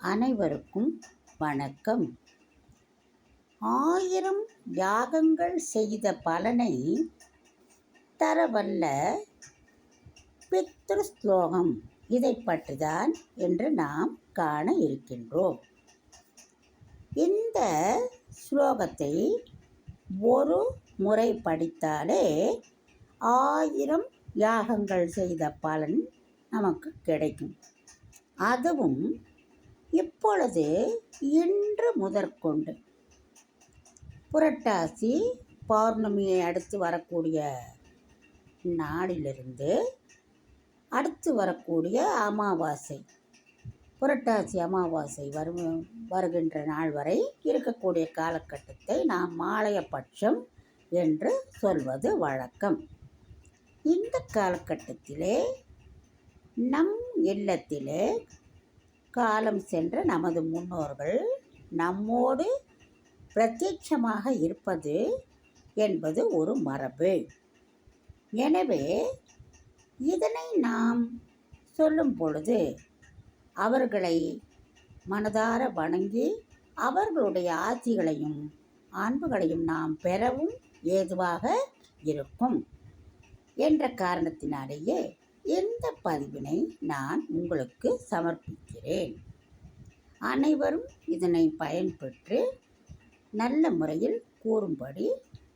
அனைவருக்கும் வணக்கம். ஆயிரம் யாகங்கள் செய்த பலனை தரவல்ல பித்ரு ஸ்லோகம் இதை பற்றிதான் என்று நாம் காண இருக்கின்றோம். இந்த ஸ்லோகத்தை ஒரு முறை படித்தாலே ஆயிரம் யாகங்கள் செய்த பலன் நமக்கு கிடைக்கும். அதுவும் இப்பொழுது இன்று முதற்கொண்டு புரட்டாசி பௌர்ணமியை அடுத்து வரக்கூடிய நாளிலிருந்து அடுத்து வரக்கூடிய அமாவாசை. புரட்டாசி அமாவாசை வரும் வருகின்ற நாள் வரை இருக்கக்கூடிய காலகட்டத்தை நாம் மாலையபட்சம் என்று சொல்வது வழக்கம். இந்த காலகட்டத்திலே நம் இல்லத்திலே காலம் சென்ற நமது முன்னோர்கள் நம்மோடு பிரத்யட்சமாக இருப்பது என்பது ஒரு மரபு. எனவே இதனை நாம் சொல்லும் பொழுது அவர்களை மனதார வணங்கி அவர்களுடைய ஆசிகளையும் அன்புகளையும் நாம் பெறவும் ஏதுவாக இருக்கும் என்ற காரணத்தினாலேயே இந்த பதிவினை நான் உங்களுக்கு சமர்ப்பிக்கிறேன்? அனைவரும் இதனை பயன்பெற்று நல்ல முறையில் கூறும்படி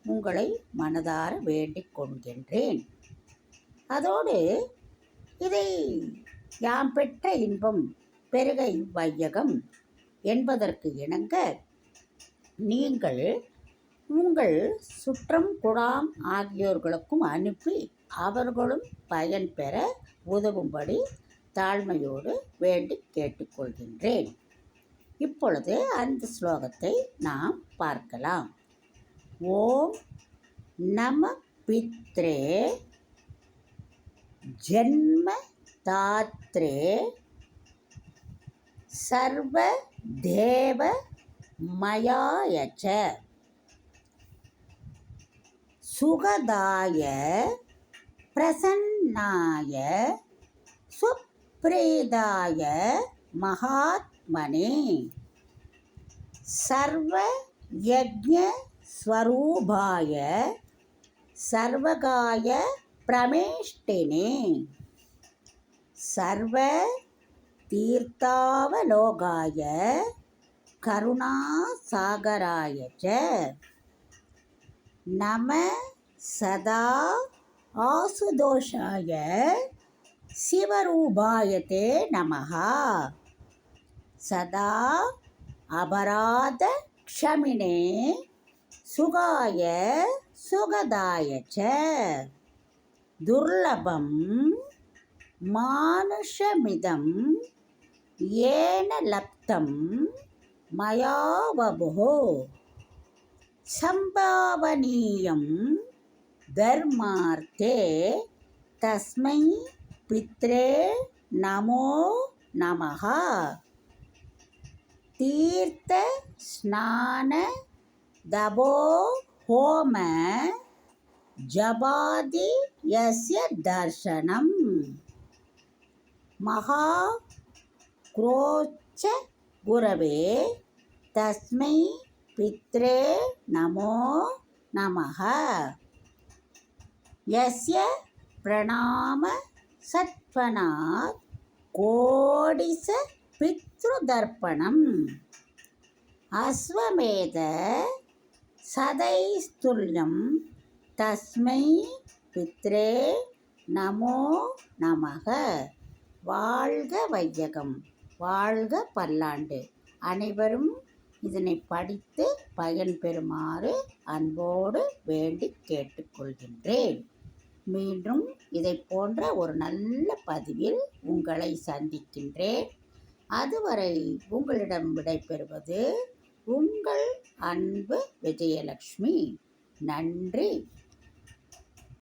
உங்களை மனதார வேண்டிக் கொள்கின்றேன். அதோடு இதை யாம் பெற்ற இன்பம் பெருகை வையகம் என்பதற்கு இணங்க நீங்கள் உங்கள் சுற்றம் குடாம் ஆகியோர்களுக்கும் அனுப்பி அவர்களும் பயன் பெற உதவும்படி தாழ்மையோடு வேண்டி கேட்டுக்கொள்கின்றேன். இப்பொழுது அந்த ஸ்லோகத்தை நாம் பார்க்கலாம். ஓம் நம பித்ரே ஜென்ம தாத்ரே சர்வ தேவ மயாயச்ச சுகதாய பிரசன்னாய சுப்ரேதாய மகாத்மனே. சர்வ யஜஸ்வரூபாய சர்வகாய பிரமேஷ்டினே. சர்வ தீர்த்தாவலோகாய கருணாசாகராய ச. நம சதா ஆசுதோஷாய சிவரூபாயத்தே நமகா சதா அபராத க்ஷமினே சுகாய சுகதாய ச. துர்லபம் மானுஷமிதம் ஏன லப்தம் மயா வபுः சம்பாவனீயம் தர்மார்த்தே தஸ்மை பித்ரே நமோ நமகா தீர்த்த ஸ்நான தபோ ஹோம ஜபாதி யஸ்ய தர்ஷனம். மகா குரோச்ச குரவே தஸ்மை பித்ரே நமோ நமக யஸ்ய பிரணாம சத்வனாத் கோடிச பித்ருதர்ப்பணம் அஸ்வமேத சதைஸ்துல்யம் தஸ்மை பித்ரே நமோ நமக வாழ்க வையகம் வாழ்க பல்லாண்டு. அனைவரும் இதனை படித்து பயன்பெறுமாறு அன்போடு வேண்டி கேட்டுக்கொள்கின்றேன். மீண்டும் இதை போன்ற ஒரு நல்ல பதிவில் உங்களை சந்திக்கின்றேன். அதுவரை உங்களிடம் விடைபெறுவது உங்கள் அன்பு விஜயலக்ஷ்மி. நன்றி.